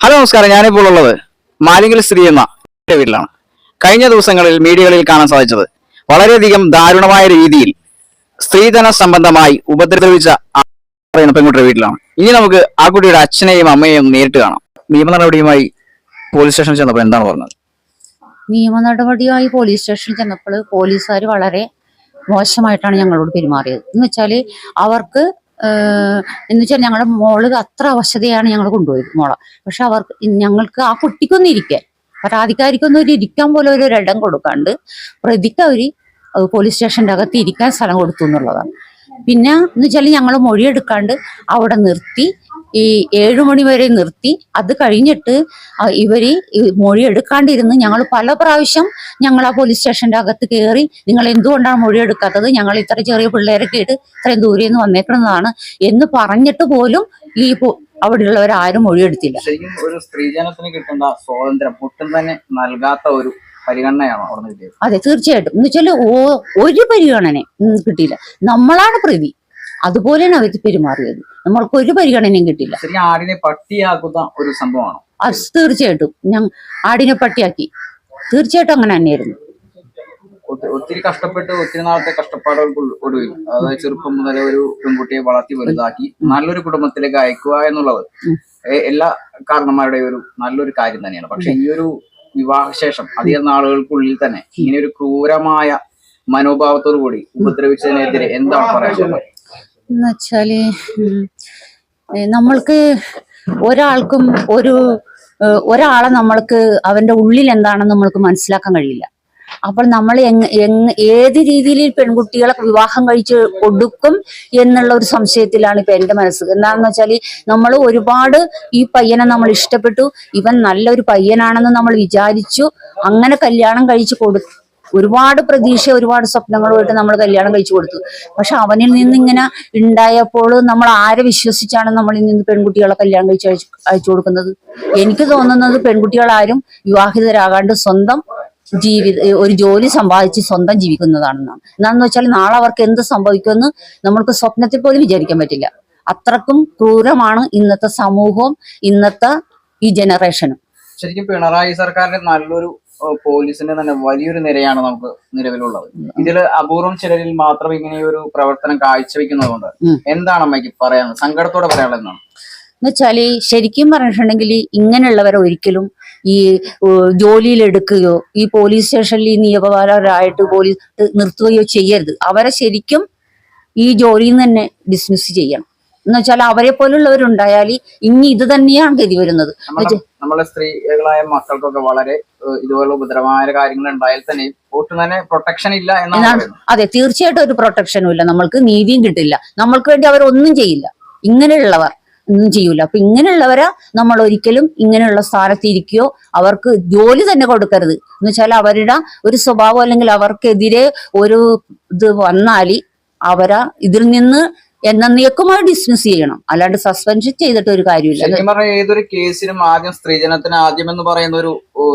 Hello നമസ്കാരം. ഞാനിപ്പോൾ ഉള്ളത് മാലിംഗൽ സ്ത്രീ എന്ന വീട്ടിലാണ്. കഴിഞ്ഞ ദിവസങ്ങളിൽ മീഡിയകളിൽ കാണാൻ സാധിച്ചത് വളരെയധികം ദാരുണമായ രീതിയിൽ സ്ത്രീധന സംബന്ധമായി ഉപദ്രവിച്ച പെൺകുട്ടിയുടെ വീട്ടിലാണ്. ഇനി നമുക്ക് ആ കുട്ടിയുടെ അച്ഛനെയും അമ്മയെയും നേരിട്ട് കാണാം. നിയമ നടപടിയുമായി പോലീസ് സ്റ്റേഷനിൽ ചെന്നപ്പോൾ എന്താണ് പറഞ്ഞത്? നിയമ നടപടിയായി പോലീസ് സ്റ്റേഷനിൽ ചെന്നപ്പോൾ പോലീസുകാർ വളരെ മോശമായിട്ടാണ് ഞങ്ങളോട് പെരുമാറിയത്. എന്ന് വെച്ചാൽ അവർക്ക് എന്ന് വെച്ചാൽ ഞങ്ങളുടെ മോൾ അത്ര അവശതയാണ് ഞങ്ങൾ കൊണ്ടുപോയത് മോളെ. പക്ഷെ അവർക്ക് ഞങ്ങൾക്ക് ആ കുട്ടിക്കൊന്നും ഇരിക്കാൻ പരാതിക്കാരിക്കൊന്നും ഒരു ഇരിക്കാൻ പോലും ഒരു ഇടം കൊടുക്കാണ്ട് പ്രതിക്ക് അവർ പോലീസ് സ്റ്റേഷന്റെ അകത്ത് ഇരിക്കാൻ സ്ഥലം കൊടുത്തു എന്നുള്ളതാണ്. പിന്നെ എന്ന് വെച്ചാൽ ഞങ്ങൾ മൊഴിയെടുക്കാണ്ട് അവിടെ നിർത്തി ഈ ഏഴു മണി വരെ നിർത്തി. അത് കഴിഞ്ഞിട്ട് ഇവർ മൊഴി എടുക്കാണ്ടിരുന്ന് ഞങ്ങൾ പല പ്രാവശ്യം ഞങ്ങൾ ആ പോലീസ് സ്റ്റേഷന്റെ അകത്ത് കയറി നിങ്ങൾ എന്തുകൊണ്ടാണ് മൊഴി എടുക്കാത്തത്? ഞങ്ങൾ ഇത്ര ചെറിയ പിള്ളേരൊക്കെ കേട്ട് ഇത്രയും ദൂരെ നിന്ന് വന്നേക്കുന്നതാണ് എന്ന് പറഞ്ഞിട്ട് പോലും ഈ അവിടെയുള്ളവർ ആരും മൊഴിയെടുത്തില്ല ഒരു സ്ത്രീജനത്തിന് കിട്ടേണ്ട സ്വാതന്ത്ര്യം ഒട്ടും തന്നെ നൽകാത്ത ഒരു പരിഗണനയാണോ അവിടെ കിട്ടിയത്. അതെ തീർച്ചയായിട്ടും. എന്ന് വെച്ചാൽ ഒരു പരിഗണന കിട്ടിയില്ല. നമ്മളാണ് പ്രതി. അതുപോലെയാണ് അവർ പെരുമാറിയത്. നമ്മൾക്ക് ഒരു പരിഗണനയും കിട്ടില്ല ആടിനെ പട്ടിയാക്കുന്ന ഒരു സംഭവമാണോ? അത് തീർച്ചയായിട്ടും. ഞാൻ ആടിനെ പട്ടിയാക്കി. തീർച്ചയായിട്ടും അങ്ങനെ തന്നെയായിരുന്നു. ഒത്തി- ഒത്തിരി കഷ്ടപ്പെട്ട് ഒത്തിരി നാളത്തെ കഷ്ടപ്പാടുകൾക്ക് ഒടുവിൽ അതായത് ചെറുപ്പം മുതൽ ഒരു പെൺകുട്ടിയെ വളർത്തി വലുതാക്കി നല്ലൊരു കുടുംബത്തിലേക്ക് അയക്കുക എന്നുള്ളത് എല്ലാ കാരണന്മാരുടെ ഒരു നല്ലൊരു കാര്യം തന്നെയാണ്. പക്ഷെ ഈ ഒരു വിവാഹശേഷം അധികം നാളുകൾക്കുള്ളിൽ തന്നെ ഇങ്ങനെ ഒരു ക്രൂരമായ മനോഭാവത്തോടു കൂടി ഉപദ്രവിച്ചതിനെതിരെ എന്താണ് പറയാനുള്ളത്? എന്ന് വെച്ചാൽ നമ്മൾക്ക് ഒരാൾക്കും ഒരു ഒരാളെ നമ്മൾക്ക് അവന്റെ ഉള്ളിൽ എന്താണെന്ന് നമ്മൾക്ക് മനസ്സിലാക്കാൻ കഴിയില്ല. അപ്പോൾ നമ്മൾ ഏത് രീതിയിൽ പെൺകുട്ടികളെ വിവാഹം കഴിച്ച് കൊടുക്കും എന്നുള്ള ഒരു സംശയത്തിലാണ് ഇപ്പൊ എന്റെ മനസ്സ്. എന്താണെന്ന് വെച്ചാൽ നമ്മൾ ഒരുപാട് ഈ പയ്യനെ നമ്മൾ ഇഷ്ടപ്പെട്ടു ഇവൻ നല്ലൊരു പയ്യനാണെന്ന് നമ്മൾ വിചാരിച്ചു അങ്ങനെ കല്യാണം കഴിച്ച് കൊടു ഒരുപാട് പ്രതീക്ഷ ഒരുപാട് സ്വപ്നങ്ങളുമായിട്ട് നമ്മൾ കല്യാണം കഴിച്ചു കൊടുത്തു. പക്ഷെ അവനിൽ നിന്ന് ഇങ്ങനെ ഉണ്ടായപ്പോൾ നമ്മൾ ആരെ വിശ്വസിച്ചാണ് നമ്മളിൽ നിന്ന് പെൺകുട്ടികളെ കല്യാണം കഴിച്ച് അയച്ചു കൊടുക്കുന്നത്? എനിക്ക് തോന്നുന്നത് പെൺകുട്ടികളാരും വിവാഹിതരാകാണ്ട് സ്വന്തം ജീവിത ഒരു ജോലി സമ്പാദിച്ച് സ്വന്തം ജീവിക്കുന്നതാണെന്നാണ്. എന്താണെന്ന് വെച്ചാൽ നാളെ അവർക്ക് എന്ത് സംഭവിക്കുമെന്ന് നമ്മൾക്ക് സ്വപ്നത്തിൽ പോലും വിചാരിക്കാൻ പറ്റില്ല. അത്രക്കും ക്രൂരമാണ് ഇന്നത്തെ സമൂഹവും ഇന്നത്തെ ഈ ജനറേഷനും. ശരിക്കും പിണറായി സർക്കാരിന്റെ നല്ലൊരു പോലീസിന്റെ തന്നെ വലിയൊരു നിരയാണ് നമുക്ക് നിലവിലുള്ളത്. ഇതിൽ അപൂർവം ചിലരിൽ മാത്രം ഇങ്ങനെ ഒരു പ്രവർത്തനം കാഴ്ചവെക്കുന്നതുകൊണ്ട് എന്താണ് അമ്മയ്ക്ക് പറയാനുള്ളത്? സങ്കടത്തോടെ പറയാനുള്ളത് എന്താണ്? എന്നുവെച്ചാൽ ശരിക്കും പറഞ്ഞിട്ടുണ്ടെങ്കിൽ ഇങ്ങനെയുള്ളവരെ ഒരിക്കലും ഈ ജോലിയിലെടുക്കുകയോ ജോലിയിൽ എടുക്കുകയോ ഈ പോലീസ് സ്റ്റേഷനിൽ ഈ നിയമപാലകരായിട്ട് പോലീസ് നിർത്തുകയോ ചെയ്യരുത്. അവരെ ശരിക്കും ഈ ജോലിയിൽ നിന്ന് തന്നെ ഡിസ്മിസ് ചെയ്യണം. എന്ന് വെച്ചാൽ അവരെ പോലുള്ളവരുണ്ടായാൽ ഇനി ഇത് തന്നെയാണ് ഗതി വരുന്നത്. നമ്മളെ സ്ത്രീകളായ മക്കൾക്കൊക്കെ വളരെ ഇതുപോലെ ഉപദ്രവമായ കാര്യങ്ങൾ ഉണ്ടായാൽ തന്നെ ഒട്ടും തന്നെ പ്രൊട്ടക്ഷൻ ഇല്ല എന്നാണ് എന്നാണ് അതെ തീർച്ചയായിട്ടും ഒരു പ്രൊട്ടക്ഷനും ഇല്ല. നമ്മൾക്ക് നീതിയും കിട്ടില്ല. നമ്മൾക്ക് വേണ്ടി അവരൊന്നും ചെയ്യില്ല. ഇങ്ങനെയുള്ളവർ ഒന്നും ചെയ്യൂല. അപ്പൊ ഇങ്ങനെയുള്ളവരെ നമ്മൾ ഒരിക്കലും ഇങ്ങനെയുള്ള സ്ഥാനത്ത് ഇരിക്കുകയോ അവർക്ക് ജോലി തന്നെ കൊടുക്കരുത്. എന്ന് വെച്ചാൽ അവരുടെ ഒരു സ്വഭാവം അല്ലെങ്കിൽ അവർക്കെതിരെ ഒരു ഇത് വന്നാൽ അവരെ ഇതിൽ നിന്ന് എന്നേക്കുമായി ഡിസ്മിസ് ചെയ്യണം. അല്ലാണ്ട് സസ്പെൻഷൻ ചെയ്തിട്ട് ഒരു കാര്യമില്ല. ഏതൊരു കേസിനും ആദ്യം സ്ത്രീജനത്തിന് ആദ്യം എന്ന് പറയുന്ന ഒരു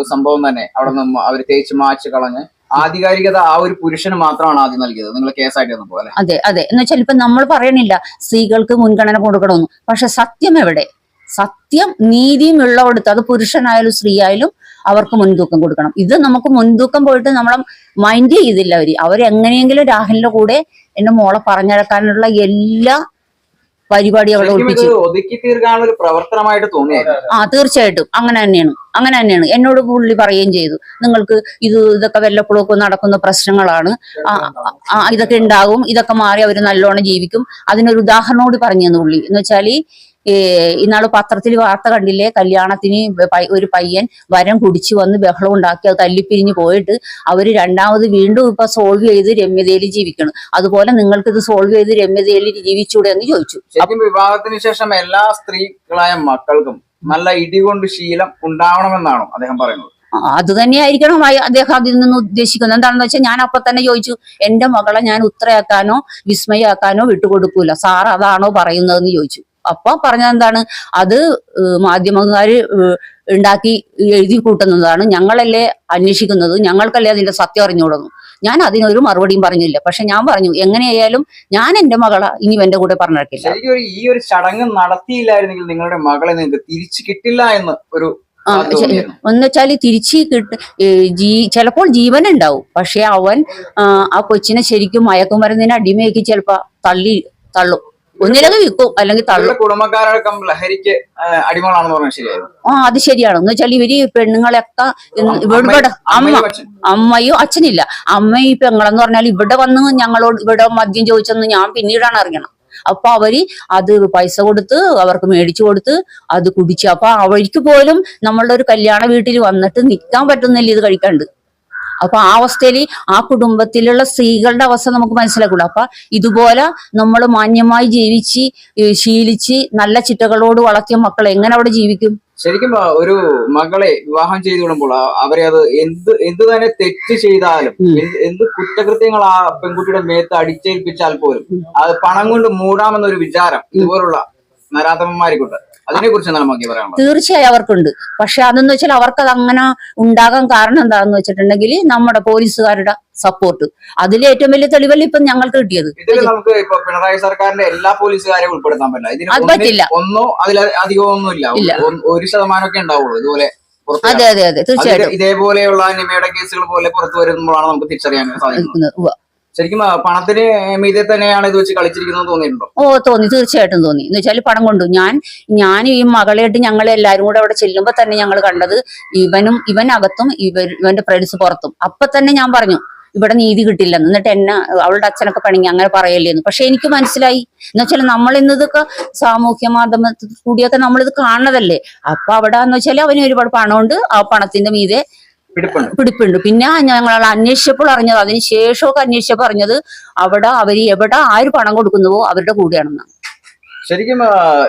സംഭവം തന്നെ. അവിടെ നിന്ന് അവർ തേച്ച് മാച്ച് കളഞ്ഞ് ആധികാരികത ആ ഒരു പുരുഷന് മാത്രമാണ് ആദ്യം നൽകിയത്. നിങ്ങൾ കേസായിട്ട് പോലെ അതെ അതെ. എന്ന് വെച്ചാൽ ഇപ്പൊ നമ്മൾ പറയണില്ല സ്ത്രീകൾക്ക് മുൻഗണന കൊടുക്കണമെന്ന്. പക്ഷെ സത്യം എവിടെ? സത്യം നീതിയും ഉള്ളവടുത്ത്. അത് പുരുഷനായാലും സ്ത്രീ ആയാലും അവർക്ക് മുൻതൂക്കം കൊടുക്കണം. ഇത് നമുക്ക് മുൻതൂക്കം പോയിട്ട് നമ്മളെ മൈൻഡ് ചെയ്തില്ല അവർ. അവരെങ്ങനെയെങ്കിലും രാഹുലിന്റെ കൂടെ എന്റെ മോളെ പറഞ്ഞടക്കാനുള്ള എല്ലാ പരിപാടി അവിടെ ഒളിപ്പിച്ചു ആ തീർച്ചയായിട്ടും. അങ്ങനെ തന്നെയാണ്. അങ്ങനെ തന്നെയാണ്. എന്നോട് പുള്ളി പറയുകയും ചെയ്തു. നിങ്ങൾക്ക് ഇത് ഇതൊക്കെ വല്ലപ്പോഴൊക്കെ നടക്കുന്ന പ്രശ്നങ്ങളാണ്. ഇതൊക്കെ ഉണ്ടാകും. ഇതൊക്കെ മാറി അവർ നല്ലോണം ജീവിക്കും. അതിനൊരു ഉദാഹരണം കൂടി പറഞ്ഞു തന്നു പുള്ളി. എന്ന് വെച്ചാൽ ഇന്നാൾ പത്രത്തിൽ വാർത്ത കണ്ടില്ലേ? കല്യാണത്തിന് ഒരു പയ്യൻ വരം കുടിച്ചു വന്ന് ബഹളം ഉണ്ടാക്കി അത് തല്ലിപ്പിരിഞ്ഞ് പോയിട്ട് അവർ രണ്ടാമത് വീണ്ടും ഇപ്പൊ സോൾവ് ചെയ്ത് രമ്യതയിൽ ജീവിക്കണം. അതുപോലെ നിങ്ങൾക്ക് ഇത് സോൾവ് ചെയ്ത് രമ്യതയിൽ ജീവിച്ചൂടെ എന്ന് ചോദിച്ചു. വിവാഹത്തിന് ശേഷം എല്ലാ സ്ത്രീകളായ മക്കൾക്കും നല്ല ഇടികൊണ്ട് ശീലം ഉണ്ടാവണമെന്നാണോ അദ്ദേഹം പറയുന്നത്? അത് തന്നെയായിരിക്കണം അദ്ദേഹം അതിൽ നിന്ന് ഉദ്ദേശിക്കുന്നത്. എന്താണെന്ന് വെച്ചാൽ ഞാൻ അപ്പൊ തന്നെ ചോദിച്ചു എന്റെ മകളെ ഞാൻ ഉത്രയാക്കാനോ വിസ്മയാക്കാനോ വിട്ടുകൊടുക്കൂല. സാർ അതാണോ പറയുന്നതെന്ന് ചോദിച്ചു. അപ്പൊ പറഞ്ഞ എന്താണ്? അത് മാധ്യമക്കാര് ഉണ്ടാക്കി എഴുതി കൂട്ടുന്നതാണ്. ഞങ്ങളല്ലേ അന്വേഷിക്കുന്നത്? ഞങ്ങൾക്കല്ലേ അതിന്റെ സത്യം അറിഞ്ഞുകൂടുന്നു? ഞാൻ അതിനൊരു മറുപടിയും പറഞ്ഞില്ല. പക്ഷെ ഞാൻ പറഞ്ഞു എങ്ങനെയായാലും ഞാൻ എന്റെ മകളെ ഇനി എന്റെ കൂടെ പറഞ്ഞിട്ടില്ല ഈ ഒരു ചടങ്ങ് നടത്തിയില്ലായിരുന്നെങ്കിൽ നിങ്ങളുടെ മകളെ നിങ്ങൾക്ക് തിരിച്ചു കിട്ടില്ല എന്ന് ഒരു ആ, സാധ്യത ശ- തോന്നിയിരുന്നു. എന്ന് വെച്ചാൽ തിരിച്ച് കിട്ട ജീ ചിലപ്പോൾ ജീവൻ ഉണ്ടാവും പക്ഷെ അവൻ ആ, ആ കൊച്ചിനെ ശരിക്കും മയക്കുമരുന്നിന് അടിമയാക്കി ചിലപ്പോ തള്ളി തള്ളും. ഒന്നിലത് വിൽക്കും. അല്ലെങ്കിൽ തള്ളും. കുടുംബക്കാരടക്കം ലഹരിക്ക് ആ, അടിമകളാണെന്ന് പറഞ്ഞാൽ ശരിയായിരുന്നു. ആ അത് ശരിയാണ്. എന്ന് വെച്ചാൽ ഇവർ പെണ്ണുങ്ങളെയൊക്കെ ഇവിടെ അമ്മ അമ്മയും അമ്മയോ അച്ഛനില്ല. അമ്മ ഈ പെങ്ങളെന്ന് പറഞ്ഞാൽ ഇവിടെ വന്ന് ഞങ്ങളോട് ഇവിടെ മദ്യം ചോദിച്ചെന്ന് ഞാൻ പിന്നീടാണ് അറിയണം. അപ്പൊ അവർ അത് പൈസ കൊടുത്ത് അവർക്ക് മേടിച്ചു കൊടുത്ത് അത് കുടിച്ചു. അപ്പൊ അവർക്ക് പോലും നമ്മളുടെ ഒരു കല്യാണ വീട്ടിൽ വന്നിട്ട് നിൽക്കാൻ പറ്റുന്നില്ല ഇത് കഴിക്കാണ്ട്. അപ്പൊ ആ അവസ്ഥയിൽ ആ കുടുംബത്തിലുള്ള സ്ത്രീകളുടെ അവസ്ഥ നമുക്ക് മനസ്സിലാക്കുള്ളൂ അപ്പൊ ഇതുപോലെ നമ്മൾ മാന്യമായി ജീവിച്ച് ശീലിച്ച് നല്ല ചിട്ടകളോട് വളർത്തിയ മക്കൾ എങ്ങനെ അവിടെ ജീവിക്കും? ശരിക്കും ഒരു മകളെ വിവാഹം ചെയ്തു വിടുമ്പോൾ അവരെ അത് എന്ത് എന്ത് തന്നെ തെറ്റ് ചെയ്താലും എന്ത് കുറ്റകൃത്യങ്ങൾ ആ പെൺകുട്ടിയുടെ മേത്ത് അടിച്ചേൽപ്പിച്ചാൽ പോലും. അത് പണം കൊണ്ട് മൂടാമെന്നൊരു വിചാരം ഇതുപോലുള്ള നരാധമന്മാരെക്കൊണ്ട് അതിനെ കുറിച്ച് എന്താണ് നമുക്ക് പറയാനുള്ളത് തീർച്ചയായും അവർക്കുണ്ട്. പക്ഷെ അതെന്ന് വെച്ചാൽ അത് അങ്ങനെ ഉണ്ടാകാൻ കാരണം എന്താണെന്ന് വെച്ചിട്ടുണ്ടെങ്കിൽ നമ്മുടെ പോലീസുകാരുടെ സപ്പോർട്ട് അതിൽ ഏറ്റവും വലിയ തെളിവല്ല ഇപ്പൊ ഞങ്ങൾക്ക് കിട്ടിയത്? ഇതിൽ നമുക്ക് ഇപ്പൊ പിണറായി സർക്കാരിന്റെ എല്ലാ പോലീസുകാരെയും ഉൾപ്പെടുത്താൻ പറ്റില്ല. അത് പറ്റില്ല. ഒന്നോ അതിൽ അധികമോ ഒന്നും ഇല്ല. ഇല്ല. ഒരു ശതമാനമൊക്കെ ഉണ്ടാവുള്ളൂ ഇതുപോലെ അതെ അതെ അതെ. തീർച്ചയായിട്ടും. ഇതേപോലെയുള്ള അനിമയുടെ കേസുകൾ പോലെ പുറത്തു വരുമ്പോഴാണ് നമുക്ക് തിരിച്ചറിയാൻ സാധിക്കുന്നത്. ശരിക്കും പണത്തിന് മീതെ തന്നെയാണ് ഇത് വെച്ച് കളിച്ചിരിക്കുന്നത് തോന്നിയിട്ടുണ്ടോ? ഓ തോന്നി. തീർച്ചയായിട്ടും തോന്നി. എന്ന് വെച്ചാൽ പണം കൊണ്ടു. ഞാൻ ഞാൻ ഈ മകളായിട്ട് ഞങ്ങൾ എല്ലാവരും കൂടെ അവിടെ ചെല്ലുമ്പോൾ തന്നെ ഞങ്ങൾ കണ്ടത് ഇവനും ഇവനകത്തും ഇവർ ഇവന്റെ ഫ്രണ്ട്സ് പുറത്തും. അപ്പൊ തന്നെ ഞാൻ പറഞ്ഞു ഇവിടെ നീതി കിട്ടില്ലെന്ന്. എന്നിട്ട് എന്നെ അവളുടെ അച്ഛനൊക്കെ പണിങ്ങി അങ്ങനെ പറയല്ലേന്ന്. പക്ഷെ എനിക്ക് മനസ്സിലായി. എന്ന് വെച്ചാൽ നമ്മൾ ഇന്നതൊക്കെ സാമൂഹ്യ മാധ്യമത്തിൽ കൂടിയൊക്കെ നമ്മളിത് കാണുന്നതല്ലേ. അപ്പൊ അവിടെ എന്ന് വെച്ചാൽ അവന് ഒരുപാട് പണമുണ്ട്. ആ പണത്തിന്റെ മീതെ പിടിപ്പുണ്ട്. പിന്നെ ഞങ്ങൾ അന്വേഷിച്ചപ്പോൾ അറിഞ്ഞത് അതിന് ശേഷമൊക്കെ അന്വേഷിച്ചപ്പോൾ അറിഞ്ഞത് അവിടെ അവർ എവിടെ ആര് പണം കൊടുക്കുന്നുവോ അവരുടെ കൂടെയാണെന്ന്. ശരിക്കും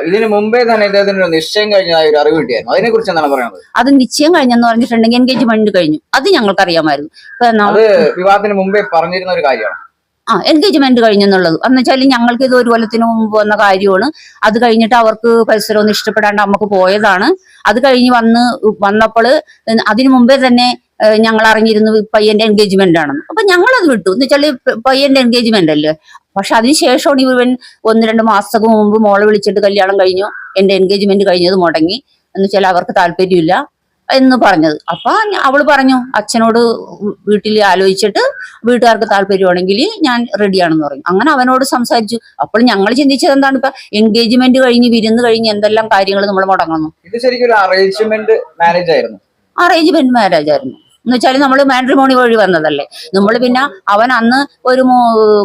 ഇതിന് മുമ്പേ തന്നെ ഇദ്ദേഹത്തിന് ഒരു നിശ്ചയം കഴിഞ്ഞ ഒരു അറിവ് കിട്ടിയായിരുന്നു. അതിനെ കുറിച്ച് എന്താണ് പറയുന്നത് അത് നിശ്ചയം കഴിഞ്ഞെന്ന് പറഞ്ഞിട്ടുണ്ടെങ്കിൽ എൻഗേജ്മെന്റ് കഴിഞ്ഞു. അത് ഞങ്ങൾക്ക് അറിയാമായിരുന്നു അത് വിവാഹത്തിന് മുമ്പേ പറഞ്ഞിരുന്ന ഒരു കാര്യമാണ്. ആ എൻഗേജ്മെന്റ് കഴിഞ്ഞെന്നുള്ളത്. എന്ന് വെച്ചാൽ ഞങ്ങൾക്ക് ഇത് ഒരു കൊല്ലത്തിന് മുമ്പ് വന്ന കാര്യമാണ്. അത് കഴിഞ്ഞിട്ട് അവർക്ക് പരിസരമൊന്നും ഇഷ്ടപ്പെടാണ്ട് നമുക്ക് പോയതാണ്. അത് കഴിഞ്ഞ് വന്ന് വന്നപ്പോൾ അതിനു മുമ്പേ തന്നെ ഞങ്ങൾ അറിഞ്ഞിരുന്നു പയ്യന്റെ എൻഗേജ്മെന്റ് ആണെന്ന്. അപ്പൊ ഞങ്ങൾ അത് വിട്ടു. എന്ന് വെച്ചാൽ പയ്യന്റെ എൻഗേജ്മെന്റ് അല്ലേ? പക്ഷെ അതിനുശേഷമാണ് ഇവൻ ഒന്ന് രണ്ട് മാസത്തേക്ക് മുമ്പ് മോളെ വിളിച്ചിട്ട് കല്യാണം കഴിഞ്ഞു. എന്റെ എൻഗേജ്മെന്റ് കഴിഞ്ഞത് മുടങ്ങി. എന്ന് വെച്ചാൽ അവർക്ക് താല്പര്യമില്ല. എന്ന് പറഞ്ഞത്. അപ്പൊ അവൾ പറഞ്ഞു അച്ഛനോട് വീട്ടിൽ ആലോചിച്ചിട്ട് വീട്ടുകാർക്ക് താല്പര്യമാണെങ്കിൽ ഞാൻ റെഡിയാണെന്ന് പറഞ്ഞു അങ്ങനെ അവനോട് സംസാരിച്ചു. അപ്പോൾ ഞങ്ങൾ ചിന്തിച്ചത് എന്താണ് ഇപ്പൊ എൻഗേജ്മെന്റ് കഴിഞ്ഞ് വിരുന്ന് കഴിഞ്ഞ് എന്തെല്ലാം കാര്യങ്ങൾ നമ്മൾ മുടങ്ങുന്നു. ഇത് ശരിക്കും അറേഞ്ച്മെന്റ് മാരേജ് ആയിരുന്നു. അറേഞ്ച്മെന്റ് മാരേജ് ആയിരുന്നു. എന്ന് വെച്ചാൽ നമ്മൾ മാട്രിമോണി വഴി വന്നതല്ലേ. നമ്മൾ പിന്നെ അവൻ അന്ന് ഒരു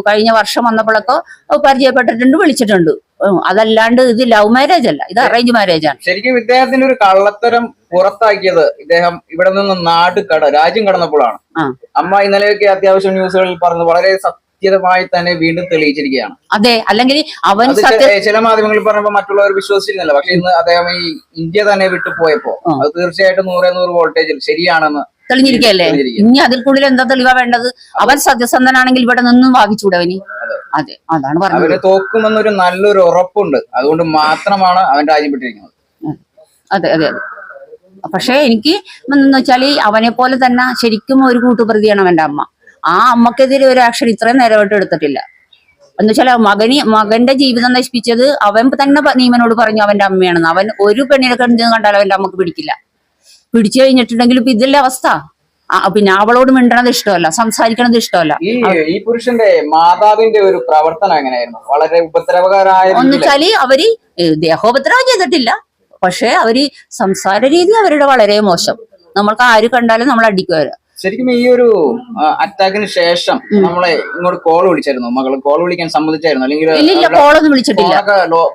കഴിഞ്ഞ വർഷം വന്നപ്പോഴൊക്കെ പരിചയപ്പെട്ടിട്ടുണ്ട് വിളിച്ചിട്ടുണ്ട്. അതല്ലാണ്ട് ഇത് ലവ് മാരേജ് അല്ല. ഇത് അറേഞ്ച് മാരേജ് ആണ്. ശരിക്കും ഇദ്ദേഹത്തിന്റെ ഒരു കള്ളത്തരം പുറത്താക്കിയത് ഇദ്ദേഹം ഇവിടെ നിന്ന് നാട് കട രാജ്യം കടന്നപ്പോഴാണ്. അമ്മ ഇന്നലെയൊക്കെ അത്യാവശ്യം ന്യൂസുകളിൽ പറഞ്ഞത് വളരെ സത്യമായി തന്നെ വീണ്ടും തെളിയിച്ചിരിക്കുകയാണ്. അതെ അല്ലെങ്കിൽ അവൻ ചില മാധ്യമങ്ങളിൽ പറഞ്ഞപ്പോ മറ്റുള്ളവർ വിശ്വസിച്ചിരുന്നില്ല. പക്ഷെ ഇന്ന് അദ്ദേഹം ഈ ഇന്ത്യ തന്നെ വിട്ടുപോയപ്പോ അത് തീർച്ചയായിട്ടും നൂറേ നൂറ് വോൾട്ടേജിൽ ശരിയാണെന്ന് തെളിഞ്ഞിരിക്കല്ലേ ഇനി അതിൽ കൂടുതൽ എന്താ തെളിവാ വേണ്ടത്? അവൻ സത്യസന്ധനാണെങ്കിൽ ഇവിടെ നിന്നും വാങ്ങിച്ചൂടവനി അവന് അതെ. അതാണ് പറഞ്ഞത്. തോക്കുമെന്നൊരു നല്ലൊരു ഉറപ്പുണ്ട്. അതുകൊണ്ട് മാത്രമാണ് അവൻ രാജ്യം വിട്ടിരിക്കുന്നത് അതെ അതെ അതെ. പക്ഷെ എനിക്ക് എന്ന് വെച്ചാൽ അവനെ പോലെ തന്നെ ശരിക്കും ഒരു കൂട്ടുപ്രതിയാണ് അവന്റെ അമ്മ. ആ അമ്മക്കെതിരെ ഒരു ആക്ഷൻ ഇത്രയും നേരമായിട്ട് എടുത്തിട്ടില്ല. എന്ന് വെച്ചാൽ മകന് മകന്റെ ജീവിതം നശിപ്പിച്ചത് അവൻ തന്നെ നീമനോട് പറഞ്ഞു അവന്റെ അമ്മയാണെന്ന്. അവൻ ഒരു പെണ്ണിനെ കണ്ടു കണ്ടാൽ അവന്റെ അമ്മയ്ക്ക് പിടിക്കില്ല. പിടിച്ചു കഴിഞ്ഞിട്ടുണ്ടെങ്കിൽ ഇപ്പൊ ഇതല്ലേ അവസ്ഥ. പിന്നെ അവളോട് മിണ്ടണത് ഇഷ്ടമല്ല സംസാരിക്കണത് ഇഷ്ടമല്ല. ഈ ഈ പുരുഷന്റെ മാതാവിന്റെ ഒരു പ്രവർത്തനം എങ്ങനെയായിരുന്നു? വളരെ ഉപദ്രവകരായ എന്ന് രീതിയിൽ വെച്ചാൽ അവർ ദേഹോപദ്രവം ചെയ്തിട്ടില്ല. പക്ഷെ അവർ സംസാര രീതി അവരുടെ വളരെ മോശം. നമ്മൾക്ക് ആര് കണ്ടാലും നമ്മൾ അടിക്കുവരാ ശരിക്കും ഈ ഒരു അറ്റാക്കിന് ശേഷം നമ്മളെ ഇങ്ങോട്ട് കോൾ വിളിച്ചായിരുന്നു. മകൾ കോൾ വിളിക്കാൻ സമ്മതിച്ചായിരുന്നു. അല്ലെങ്കിൽ കോളൊന്നും വിളിച്ചിട്ടില്ല.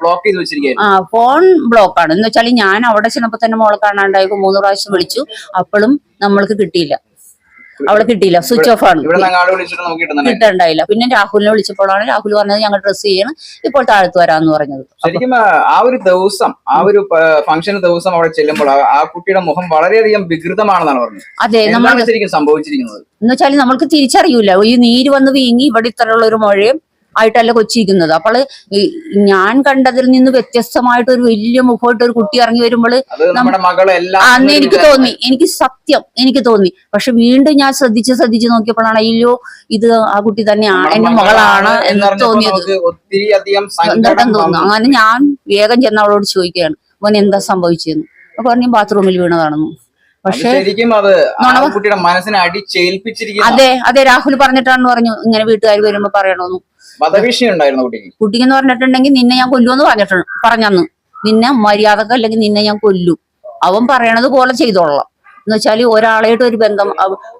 ബ്ലോക്ക് ചെയ്ത് വെച്ചിരിക്കുകയായിരുന്നു. ആ ഫോൺ ബ്ലോക്കാണ് എന്ന് വെച്ചാൽ ഞാൻ അവിടെ ചെന്നപ്പോ തന്നെ മോളെ കാണാണ്ടായി മൂന്ന് പ്രാവശ്യം വിളിച്ചു. അപ്പോഴും നമ്മൾക്ക് കിട്ടിയില്ല. അവളെ കിട്ടിയില്ല. സ്വിച്ച് ഓഫ് ആണ്. കിട്ടണ്ടായില്ല. പിന്നെ രാഹുലിനെ വിളിച്ചപ്പോഴാണ് രാഹുൽ പറഞ്ഞത് ഞങ്ങൾ ഡ്രസ് ചെയ്യണം. ഇപ്പോൾ താഴത്ത് വരാന്ന് പറഞ്ഞത്. ശരിക്കും ആ, ഒരു ദിവസം ആ ഒരു ഫംഗ്ഷൻ ദിവസം അവിടെ ചെല്ലുമ്പോൾ ആ- കുട്ടിയുടെ മുഖം വളരെയധികം വികൃതമാണെന്നാണ് പറഞ്ഞത്. അതെ നമ്മൾ ശരിക്കും സംഭവിച്ചിരിക്കുന്നത്? എന്ന് വെച്ചാൽ നമ്മൾക്ക് തിരിച്ചറിയൂല. ഈ നീര് വന്ന് വീങ്ങി ഇവിടെ ഇത്രയുള്ള ഒരു മുഴയും ആയിട്ടല്ല കൊച്ചിരിക്കുന്നത്. അപ്പോൾ ഞാൻ കണ്ടതിൽ നിന്ന് വ്യത്യസ്തമായിട്ട് ഒരു വലിയ മുഖമായിട്ട് ഒരു കുട്ടി ഇറങ്ങി വരുമ്പോൾ അന്ന് എനിക്ക് തോന്നി. എനിക്ക് സത്യം എനിക്ക് തോന്നി. പക്ഷെ വീണ്ടും ഞാൻ ശ്രദ്ധിച്ച് ശ്രദ്ധിച്ച് നോക്കിയപ്പോഴാണ് അയ്യോ ഇത് ആ കുട്ടി തന്നെയാണ് എന്റെ മകളാണ് എന്ന് തോന്നിയത്. സങ്കടം തോന്നുന്നു അങ്ങനെ ഞാൻ വേഗം ചെന്ന് അവളോട് ചോദിക്കുകയാണ് അവൻ എന്താ സംഭവിച്ചെന്ന്? അപ്പൊ പറഞ്ഞു ബാത്റൂമിൽ വീണതാണെന്ന്. പക്ഷെ ശരിക്കും അത് കുട്ടിയുടെ മനസ്സിനെ അടിച്ചേൽപ്പിച്ചിരിക്കുന്ന. അതെ അതെ രാഹുൽ പറഞ്ഞിട്ടാണെന്ന് പറഞ്ഞു. ഇങ്ങനെ വീട്ടുകാർ വരുമ്പോ പറയണോന്നു. വധഭീഷണി ഉണ്ടായിരുന്നു കുട്ടിക്ക്. എന്ന് പറഞ്ഞിട്ടുണ്ടെങ്കിൽ നിന്നെ ഞാൻ കൊല്ലുമെന്ന് പറഞ്ഞിട്ടുണ്ട് പറഞ്ഞന്ന്. നിന്നെ മര്യാദയ്ക്ക് അല്ലെങ്കിൽ നിന്നെ ഞാൻ കൊല്ലും. അവൻ പറയണത് പോലെ ചെയ്തോളാം. എന്ന് വെച്ചാൽ ഒരാളായിട്ട് ഒരു ബന്ധം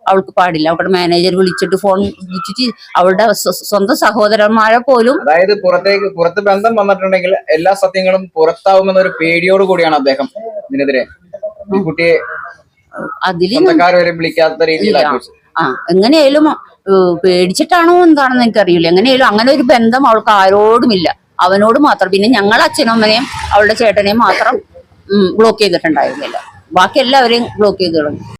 അവൾക്ക് പാടില്ല. അവളുടെ മാനേജർ വിളിച്ചിട്ട് ഫോൺ വിളിച്ചിട്ട് അവളുടെ സ്വ- സ്വന്തം സഹോദരന്മാരെ പോലും അതായത് പുറത്തേക്ക് പുറത്ത് ബന്ധം വന്നിട്ടുണ്ടെങ്കിൽ എല്ലാ സത്യങ്ങളും പുറത്താവുമെന്ന ഒരു പേടിയോട് കൂടിയാണ് അദ്ദേഹം ഇതിനെതിരെ. ഈ കുട്ടിയെ രീതിയിലാക്കി ആ എങ്ങനെയായാലും പേടിച്ചിട്ടാണോ എന്താണെന്ന് എനിക്കറിയില്ല. എങ്ങനെയായാലും അങ്ങനെ ഒരു ബന്ധം അവൾക്ക് ആരോടുമില്ല അവനോട് മാത്രം. പിന്നെ ഞങ്ങൾ അച്ഛനും അമ്മനെയും അവളുടെ ചേട്ടനെയും മാത്രം ബ്ലോക്ക് ചെയ്തിട്ടുണ്ടായിരുന്നില്ല. ബാക്കി എല്ലാവരെയും ബ്ലോക്ക് ചെയ്ത് കളഞ്ഞു